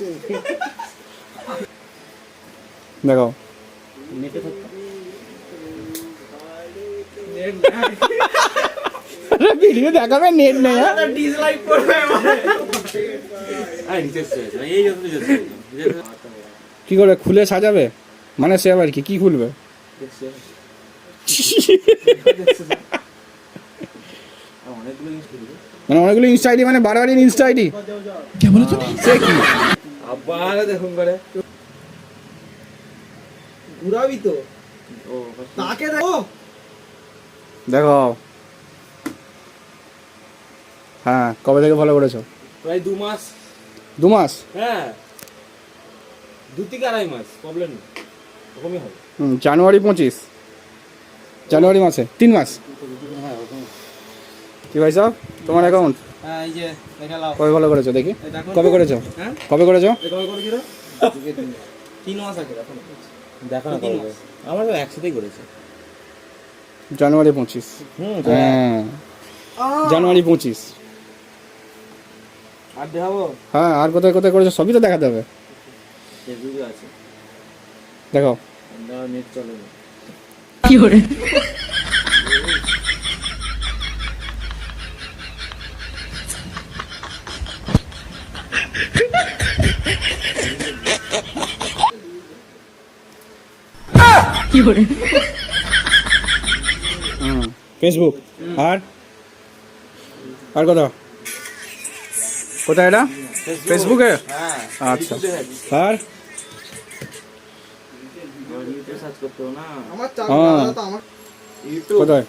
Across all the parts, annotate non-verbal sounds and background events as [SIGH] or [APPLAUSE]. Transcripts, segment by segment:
[LAUGHS] দেখো ভিডিও দেখাবে নেট নেই হ্যাঁ? ডিসলাইক করবে কি করে খুলে সাজাবে? মানে সে আবার কি কি খুলবে? মানে অনেকগুলো ইনস্টা আইডি মানে বারবারই ইনস্টা আইডি সে কি? আবার দেখুন করে। ঘুরাবি তো? ও তাকে দেখো। দেখো। হ্যাঁ কবে থেকে ফলো করেছ? প্রায় দু মাস। দু মাস? হ্যাঁ। দু থেকে আড়াই মাস প্রবলেম নেই। ওরকমই হবে। হুম, জানুয়ারি পঁচিশ। জানুয়ারি মাসে তিন মাস। হ্যাঁ কি ভাই সাহেব তোমার অ্যাকাউন্ট এই যে কবে ফলো করেছ? দেখি। এই কবে করেছ? হ্যাঁ? কবে করেছ? এই কবে করেছিল তিন মাস আগে দেখো না। দেখো না তিন কবে আমার তো একসাথেই করেছে। জানুয়ারি পঁচিশ। হ্যাঁ। জানুয়ারি পঁচিশ। আর দেখাবো? হ্যাঁ আর কোথায় কোথায় করেছ সবই তো দেখাতে হবে। দেখো। নেট চলে না। হুম ফেসবুক আর? আর কোথাও? কোথায় এটা? ফেসবুকে আচ্ছা। আর? কোথায়?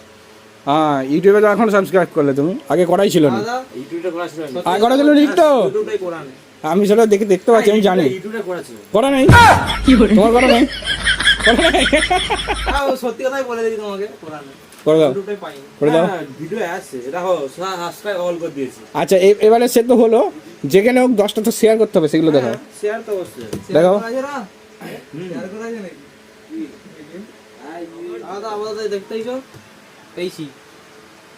হ্যাঁ ইউটিউবে তো এখন সাবস্ক্রাইব করলে তুমি। আগে করাই ছিল না। করা ছিল আগে করা ছিল ঠিক তো? আমি সেটা দেখে দেখতে পাচ্ছি আমি জানি। করা নেই। তোমার করা নেই? সত্যি কথাই বলে দিই তোমাকে করা করে দাও। করে দাও। হ্যাঁ, ভিডিও আসছে দেখো সাবস্ক্রাইব অল করে দিয়েছি। আচ্ছা এবারে সে তো হলো। যেখানে হোক দশটা তো শেয়ার করতে হবে সেগুলো দেখো শেয়ার তো অবশ্যই। দেখো। শেয়ার করা নাকি? দাদা আপাতত দেখতেই তো পেয়েছি।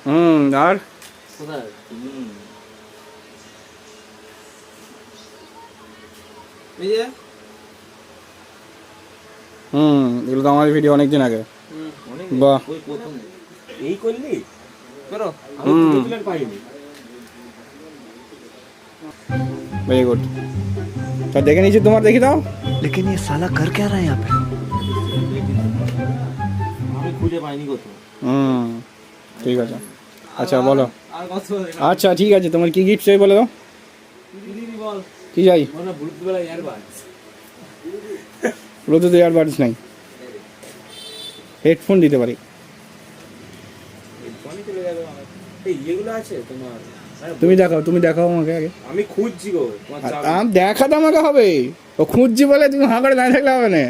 হুম আর? কোথায়? হুম। এই যে হুম এগুলো তো আমার ভিডিও অনেকদিন আগে হুম অনেক বাহ। ওই প্রথম এই করলি করো আমি হুম। দুটো প্লেট পাইনি ভেরি গুড তা দেখে নিয়েছি তোমার দেখি দাও लेकिन ये साला कर क्या रहा है यहाँ पे আমি খুঁজে পাইনি কোথাও হুম ঠিক আছে আচ্ছা বলো আর কত আচ্ছা ঠিক আছে তোমার কি গিফট চাই বলে দাও দিদি বল কি চাই মনে ব্লুটুথ বেলা ইয়ারবাডস ব্লুটুথ ইয়ারবাডস নাই। হেডফোন দিতে পারি। আরে তুমি দেখাও তুমি দেখাও আমাকে আগে। আমি খুঁজছি গো তোমার আর চাবি। আম আমাকে হবে। ও খুঁজছি বলে তুমি হাঁ করে দাঁড়িয়ে থাকলে হবে না।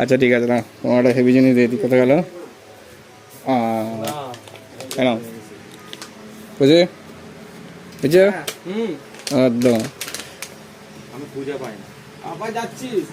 আচ্ছা ঠিক আছে না তোমার একটা হেভি জিনিস দিয়ে দিই। কোথায় গেল। কেন? বুঝে বুঝে একদম। আমি খুঁজে পাই না। আবার যাচ্ছিস